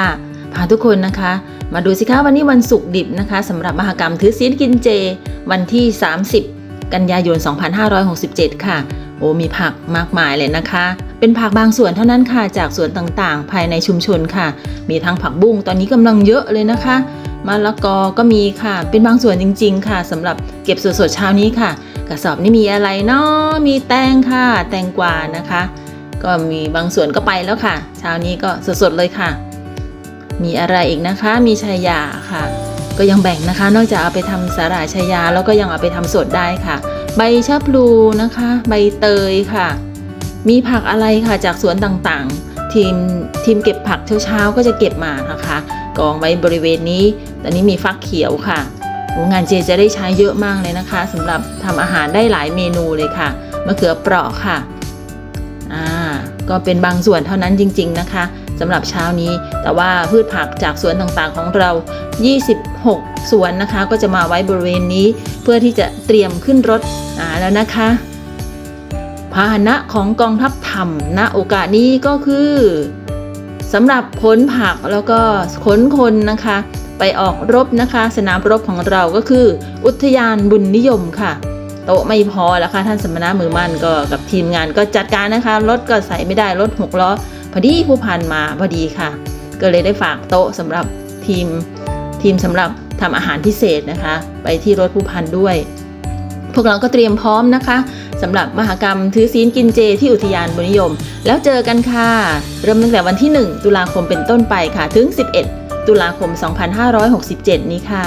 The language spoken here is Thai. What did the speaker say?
ค่ะพาทุกคนนะคะ มาดูสิคะวันนี้วันศุกร์ดิบนะคะสำหรับมหกรรมถือศีลกินเจ วันที่ 30 กันยายน 2567 ค่ะ โอ้มีผักมากมายเลยนะคะ เป็นผักบางส่วนเท่านั้นค่ะ จากสวนต่างๆ ภายในชุมชนค่ะ มีทั้งผักบุ้งตอนนี้กำลังเยอะเลยนะคะมะละกอก็มีค่ะ เป็นบางส่วนจริง ๆ ค่ะสำหรับเก็บสดๆเช้านี้ค่ะ กระสอบนี่มีอะไรเนาะมีแตงค่ะ แตงกวานะคะ ก็มีบางส่วนก็ไปแล้วค่ะ เช้านี้ก็สดๆเลยค่ะ มีอะไรอีกนะคะ มีชายาค่ะ ก็ยังแบ่งนะคะ นอกจากเอาไปทำสาหร่ายชายา แล้วก็ยังเอาไปทำสดได้ค่ะ ใบชะพลูนะคะ ใบเตยค่ะ มีผักอะไรค่ะจากสวนต่างๆ ทีมทีมเก็บผักเช้าๆก็จะเก็บมานะคะ กองไว้บริเวณนี้ตอนนี้มีฟักเขียวค่ะงานเจจะได้ใช้เยอะมากเลยนะคะสำหรับทำอาหารได้หลายเมนูเลยค่ะมะเขือเปราะค่ะอ่าก็เป็นบางส่วนเท่านั้นจริง ๆนะคะ สำหรับเช้านี้ แต่ว่าพืชผักจากสวนต่างๆของเรา 26 สวนนะคะ ก็จะมาไว้บริเวณนี้ เพื่อที่จะเตรียมขึ้นรถอ่าแล้วนะคะพาหนะของกองทัพธรรมณโอกาสนี้ก็คือสำหรับขนผักแล้วก็ขนคนนะคะ ไปออกรบนะคะ สนามรบของเราก็คือ อุทยานบุญนิยมค่ะ โต๊ะไม่พอแล้วค่ะท่านสมณะมือมั่นก็กับทีมงานก็จัดการนะคะ รถก็ใส่ไม่ได้รถหกล้อ พอดีผู้พันมาพอดีค่ะ ก็เลยได้ฝากโต๊ะสำหรับทีมทีมสำหรับทำอาหารพิเศษนะคะ ไปที่รถผู้พันด้วย พวกเราก็เตรียมพร้อมนะคะสำหรับมหกรรมถือศีลกินเจที่อุทยานบุญนิยม แล้วเจอกันค่ะ เริ่มตั้งแต่วันที่ 1 ตุลาคมเป็นต้นไปค่ะ ถึง 11 ตุลาคม 2567 นี้ค่ะ